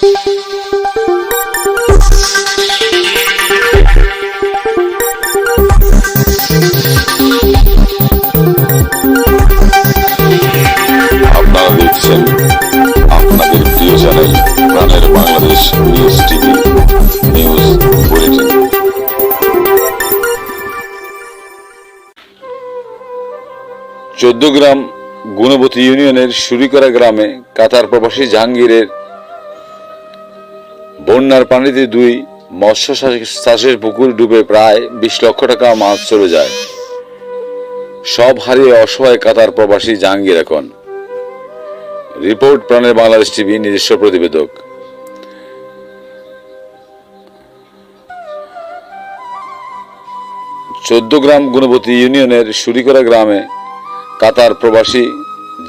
আপনারা দেখছেন আপনাদের Bangladesh TV news bulletin. Chauddagram Gunabati ইউনিয়নের সুরিকরা গ্রামে কাতার প্রবাসী জাহাঙ্গীরের বন্যার পানিতে দুই মৎস্য চাষ- চাষের পুকুর ডুবে প্রায় বিশ লক্ষ টাকা মাছ চলে যায়। সব হারিয়ে অসহায় কাতার প্রবাসী জাহাঙ্গীর এখন। রিপোর্ট প্রাণের বাংলাদেশ টিভি নিজস্ব প্রতিবেদক। চোদ্দ গ্রাম গুণবতী ইউনিয়নের সুরিকরা গ্রামে কাতার প্রবাসী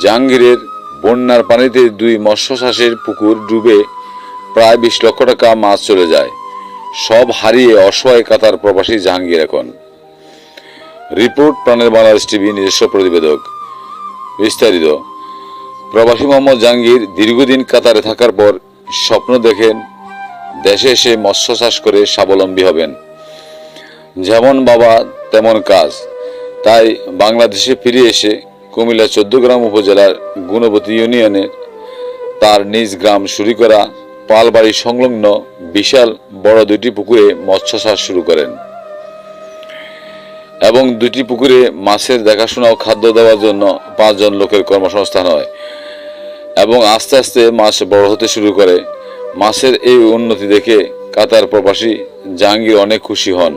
জাহাঙ্গীরের বন্যার পানিতে দুই মৎস্য চাষের পুকুর ডুবে প্রায় বিশ লক্ষ টাকা মাছ চলে যায়। সব হারিয়ে অসহায় কাতার প্রবাসী জাহাঙ্গীর এখন। রিপোর্ট, প্রাণের বাংলাদেশ টিভি, নিজস্ব প্রতিবেদক। বিস্তারিত। প্রবাসী মোহাম্মদ জাহাঙ্গীর দীর্ঘদিন কাতারে থাকার পর স্বপ্ন দেখেন দেশে এসে মৎস্য চাষ করে স্বাবলম্বী হবেন। যেমন বাবা, তেমন কাজ। তাই বাংলাদেশে ফিরে এসে কুমিল্লা চোদ্দগ্রাম উপজেলার গুণবতী ইউনিয়নের তার নিজ গ্রাম সুরিকরা পালবাড়ি সংলগ্ন বিশাল বড় দুটি পুকুরে মৎস্য চাষ শুরু করেন এবং দুটি পুকুরে মাছের দেখাশোনা ও খাদ্য দেওয়ার জন্য পাঁচজন লোকের কর্মসংস্থান হয় এবং আস্তে আস্তে মাছ বড় হতে শুরু করে। মাছের এই উন্নতি দেখে কাতার প্রবাসী জাহাঙ্গীর অনেক খুশি হন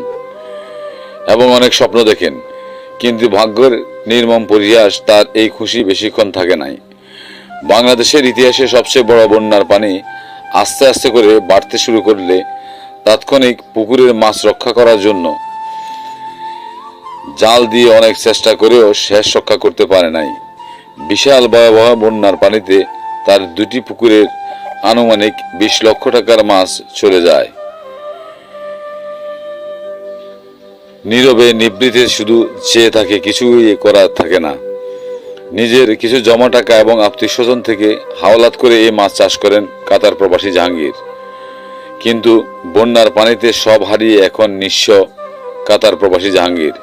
এবং অনেক স্বপ্ন দেখেন, কিন্তু ভাগ্যের নির্মম পরিহাস তার এই খুশি বেশিক্ষণ থাকে নাই। বাংলাদেশের ইতিহাসে সবচেয়ে বড় বন্যার পানি আস্তে আস্তে করে বাড়তে শুরু করলে তাৎক্ষণিক পুকুরের মাছ রক্ষা করার জন্য জাল দিয়ে অনেক চেষ্টা করেও শেষ রক্ষা করতে পারে নাই। বিশাল ভয়াবহ বন্যার পানিতে তার দুটি পুকুরের আনুমানিক বিশ লক্ষ টাকার মাছ চলে যায়। নীরবে নিবৃতে শুধু চেয়ে থাকে, কিছুই করার থাকে না। নিজের কিছু জমা টাকা এবং আত্মীয় স্বজন থেকে হাওলাত করে এই মাছ চাষ করেন কাতার প্রবাসী জাহাঙ্গীর। কিন্তু বন্যার পানিতে সব হারিয়ে এখন নিঃস্ব কাতার প্রবাসী জাহাঙ্গীর।